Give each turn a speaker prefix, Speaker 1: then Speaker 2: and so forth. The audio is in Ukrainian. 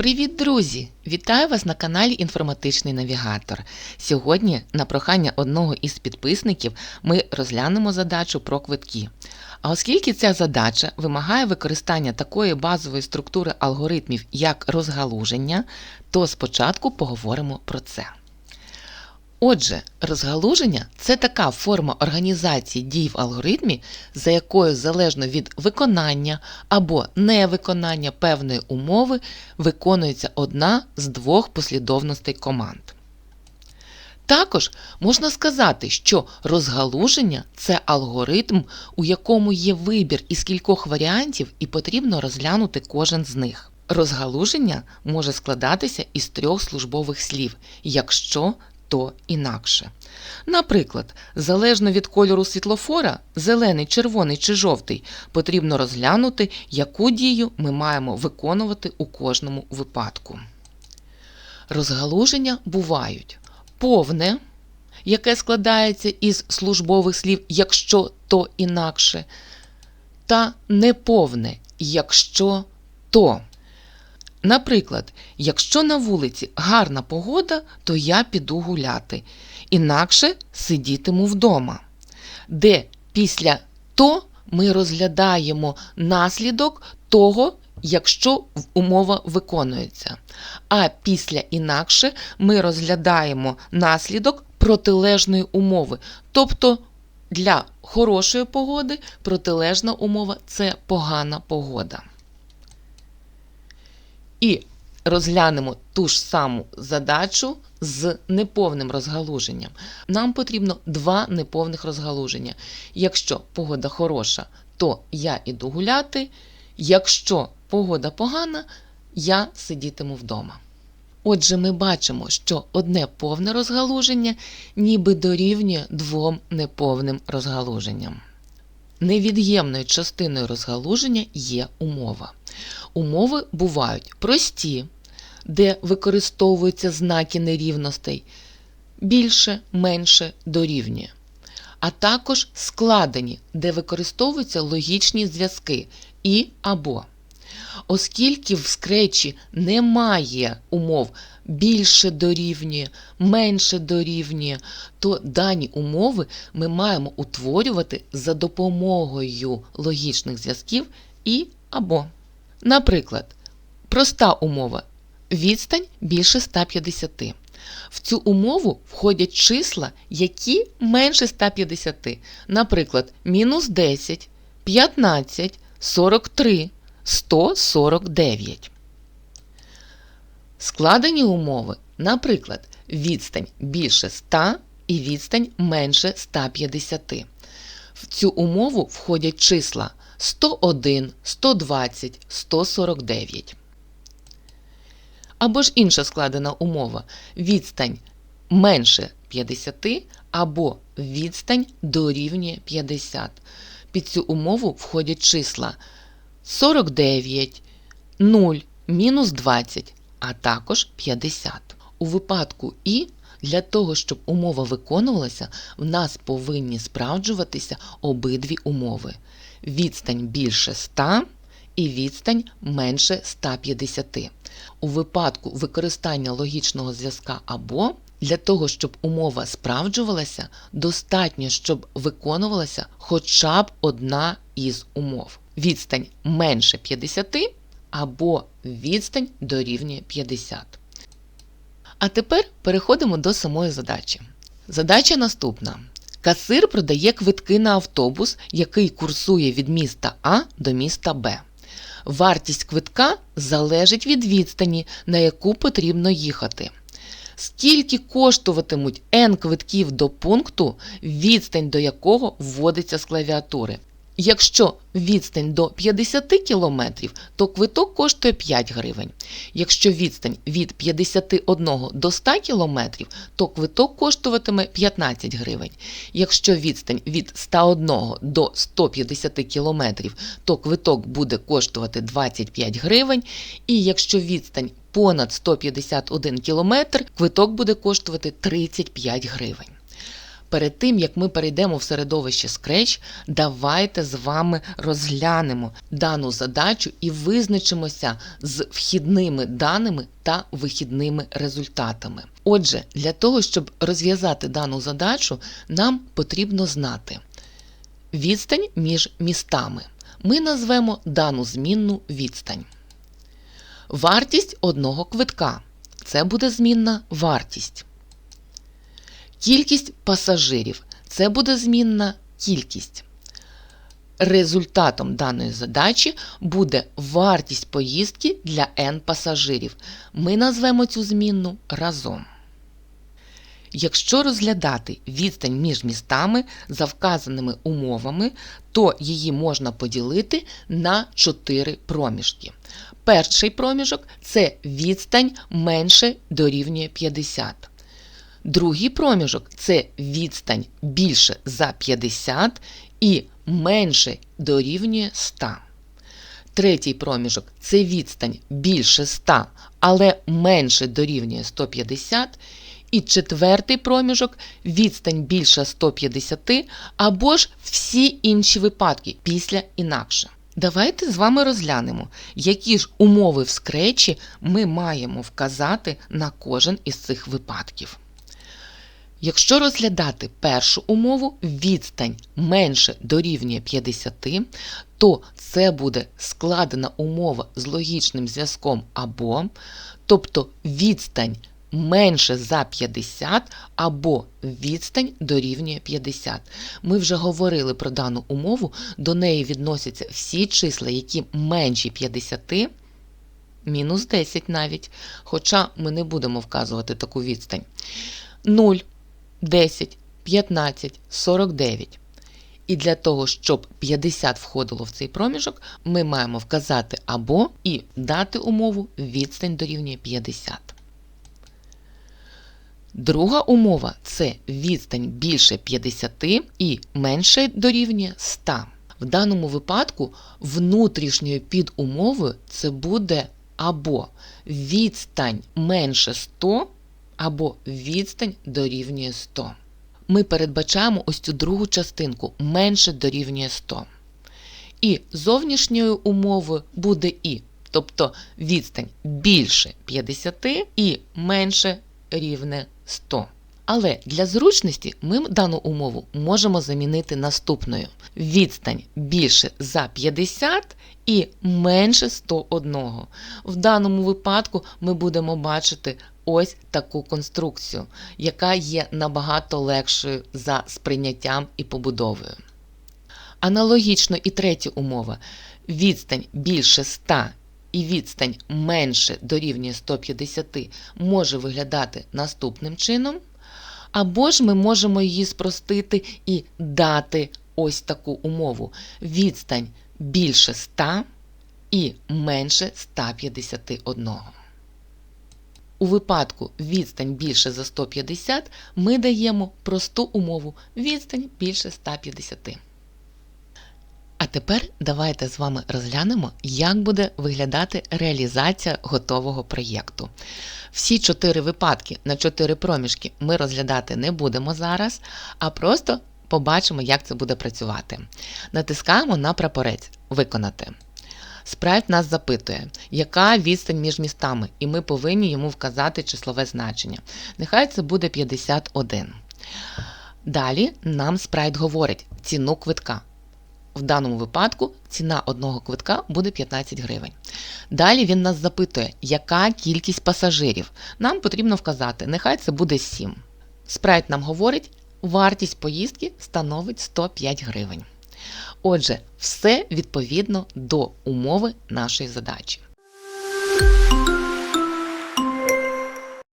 Speaker 1: Привіт, друзі! Вітаю вас на каналі Інформатичний Навігатор. Сьогодні, на прохання одного із підписників, ми розглянемо задачу про квитки. А оскільки ця задача вимагає використання такої базової структури алгоритмів, як розгалуження, то спочатку поговоримо про це. Отже, розгалуження це така форма організації дій в алгоритмі, за якою залежно від виконання або невиконання певної умови виконується одна з двох послідовностей команд. Також можна сказати, що розгалуження це алгоритм, у якому є вибір із кількох варіантів, і потрібно розглянути кожен з них. Розгалуження може складатися із трьох службових слів, якщо то інакше. Наприклад, залежно від кольору світлофора, зелений, червоний чи жовтий, потрібно розглянути, яку дію ми маємо виконувати у кожному випадку. Розгалуження бувають повне, яке складається із службових слів, якщо то інакше, та неповне, якщо то. Наприклад, якщо на вулиці гарна погода, то я піду гуляти, інакше сидітиму вдома. Де після то ми розглядаємо наслідок того, якщо умова виконується. А після інакше ми розглядаємо наслідок протилежної умови. Тобто для хорошої погоди протилежна умова це погана погода. І розглянемо ту ж саму задачу з неповним розгалуженням. Нам потрібно два неповних розгалуження. Якщо погода хороша, то я іду гуляти. Якщо погода погана, я сидітиму вдома. Отже, ми бачимо, що одне повне розгалуження ніби дорівнює двом неповним розгалуженням. Невід'ємною частиною розгалуження є умова. Умови бувають прості, де використовуються знаки нерівностей, більше, менше дорівнює, а також складені, де використовуються логічні зв'язки і або. Оскільки в скречі немає умов більше дорівнює, менше дорівнює, то дані умови ми маємо утворювати за допомогою логічних зв'язків і або. Наприклад, проста умова відстань більше 150. В цю умову входять числа, які менше 150. Наприклад, мінус 10, 15, 43, 149. Складені умови, наприклад, відстань більше 100 і відстань менше 150. В цю умову входять числа 101, 120, 149. Або ж інша складена умова відстань менше 50 або відстань дорівнює 50. Під цю умову входять числа 49, 0, мінус 20, а також 50. У випадку І для того, щоб умова виконувалася, в нас повинні справджуватися обидві умови. Відстань більше 100 і відстань менше 150. У випадку використання логічного зв'язка або для того, щоб умова справджувалася, достатньо, щоб виконувалася хоча б одна із умов. Відстань менше 50 або відстань дорівнює 50. А тепер переходимо до самої задачі. Задача наступна. Касир продає квитки на автобус, який курсує від міста А до міста Б. Вартість квитка залежить від відстані, на яку потрібно їхати. Скільки коштуватимуть N квитків до пункту, відстань до якого вводиться з клавіатури. Якщо відстань до 50 км, то квиток коштує 5 гривень. Якщо відстань від 51 до 100 км, то квиток коштуватиме 15 гривень. Якщо відстань від 101 до 150 км, то квиток буде коштувати 25 гривень. І якщо відстань понад 151 км, квиток буде коштувати 35 гривень. Перед тим, як ми перейдемо в середовище Scratch, давайте з вами розглянемо дану задачу і визначимося з вхідними даними та вихідними результатами. Отже, для того, щоб розв'язати дану задачу, нам потрібно знати відстань між містами. Ми назвемо дану змінну відстань. Вартість одного квитка. Це буде змінна вартість. Кількість пасажирів. Це буде змінна кількість. Результатом даної задачі буде вартість поїздки для N пасажирів. Ми назвемо цю змінну разом. Якщо розглядати відстань між містами за вказаними умовами, то її можна поділити на 4 проміжки. Перший проміжок це відстань менше дорівнює 50. Другий проміжок це відстань більше за 50 і менше дорівнює 100. Третій проміжок це відстань більше 100, але менше дорівнює 150. І четвертий проміжок відстань більше 150 або ж всі інші випадки після інакше. Давайте з вами розглянемо, які ж умови в скречі ми маємо вказати на кожен із цих випадків. Якщо розглядати першу умову, відстань менше дорівнює 50, то це буде складена умова з логічним зв'язком або, тобто відстань менше за 50 або відстань дорівнює 50. Ми вже говорили про дану умову, до неї відносяться всі числа, які менші 50, мінус 10 навіть, хоча ми не будемо вказувати таку відстань. 0, 10, 15, 49. І для того, щоб 50 входило в цей проміжок, ми маємо вказати або і дати умову відстань дорівнює 50. Друга умова це відстань більше 50 і менше дорівнює 100. В даному випадку внутрішньою підумовою це буде або відстань менше 100, або відстань дорівнює 100. Ми передбачаємо ось цю другу частинку менше дорівнює 100. І зовнішньою умовою буде і, тобто відстань більше 50 і менше рівне 100. Але для зручності ми дану умову можемо замінити наступною: відстань більше за 50 і менше 101. В даному випадку ми будемо бачити ось таку конструкцію, яка є набагато легшою за сприйняттям і побудовою. Аналогічно і третя умова: відстань більше 100 і відстань менше дорівнює 150 може виглядати наступним чином. Або ж ми можемо її спростити і дати ось таку умову: відстань більше 100 і менше 151. У випадку відстань більше за 150 ми даємо просту умову відстань більше 150. А тепер давайте з вами розглянемо, як буде виглядати реалізація готового проєкту. Всі чотири випадки на чотири проміжки ми розглядати не будемо зараз, а просто побачимо, як це буде працювати. Натискаємо на прапорець Виконати. Спрайт нас запитує, яка відстань між містами, і ми повинні йому вказати числове значення. Нехай це буде 51. Далі нам спрайт говорить ціну квитка. В даному випадку ціна одного квитка буде 15 гривень. Далі він нас запитує, яка кількість пасажирів. Нам потрібно вказати, нехай це буде 7. Спрайт нам говорить, вартість поїздки становить 105 гривень. Отже, все відповідно до умови нашої задачі.